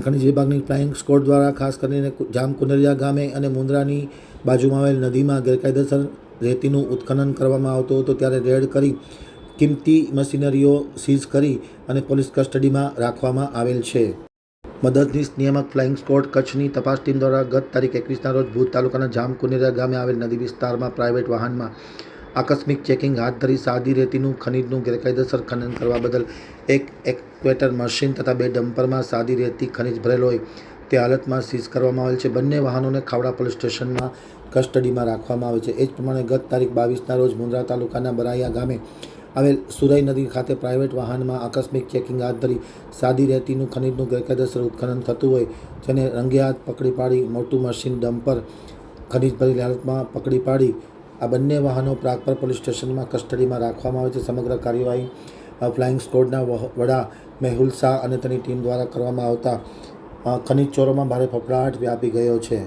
ખનિજ વિભાગની flying squad દ્વારા ખાસ કરીને જામકુનરિયા ગામે અને મુંદ્રાની બાજુમાં આવેલ નદીમાં ગેરકાયદેસર રેતીનું ઉત્ખનન કરવામાં આવતું હતું, ત્યારે રેડ કરી કિંમતી મશીનરીઓ સીઝ કરી અને પોલીસ કસ્ટડીમાં રાખવામાં આવેલ છે. મદદનીશ નિયામક ફ્લાઇંગ સ્કોડ કચ્છની તપાસ ટીમ દ્વારા ગત તારીખ એકવીસના રોજ ભુજ તાલુકાના જામકુનેરા ગામે આવેલ નદી વિસ્તારમાં પ્રાઇવેટ વાહનમાં આકસ્મિક ચેકિંગ હાથ ધરી સાદી રેતીનું, ખનીજનું, ગેરકાયદેસર ખનન કરવા બદલ એક એક્વેટર મશીન તથા બે ડમ્પરમાં સાદી રેતી ખનીજ ભરેલ હોય. તે હાલતમાં સીઝ કરવામાં આવેલ છે. બંને વાહનોને ખાવડા પોલીસ સ્ટેશનમાં કસ્ટડીમાં રાખવામાં આવે છે. એ જ પ્રમાણે ગત તારીખ બાવીસના રોજ મુન્દ્રા તાલુકાના બરાયા ગામે આવેલ સુરઈ નદી ખાતે પ્રાઇવેટ વાહનમાં આકસ્મિક ચેકિંગ હાથ ધરી સાદી રેતીનું, ખનીજનું ગેરકાયદેસર ઉત્ખનન થતું હોય જેને રંગે હાથ પકડી પાડી મોટું મશીન ડમ્પર ખનીજ ભરેલી હાલતમાં પકડી પાડી આ બંને વાહનો પ્રાગપર પોલીસ સ્ટેશનમાં કસ્ટડીમાં રાખવામાં આવે છે. સમગ્ર કાર્યવાહી ફ્લાઇંગ સ્કોડના વડા મેહુલ શાહ અને તેની ટીમ દ્વારા કરવામાં આવતા ખનીજ ચોરોમાં ભારે ફફડાટ વ્યાપી ગયો છે.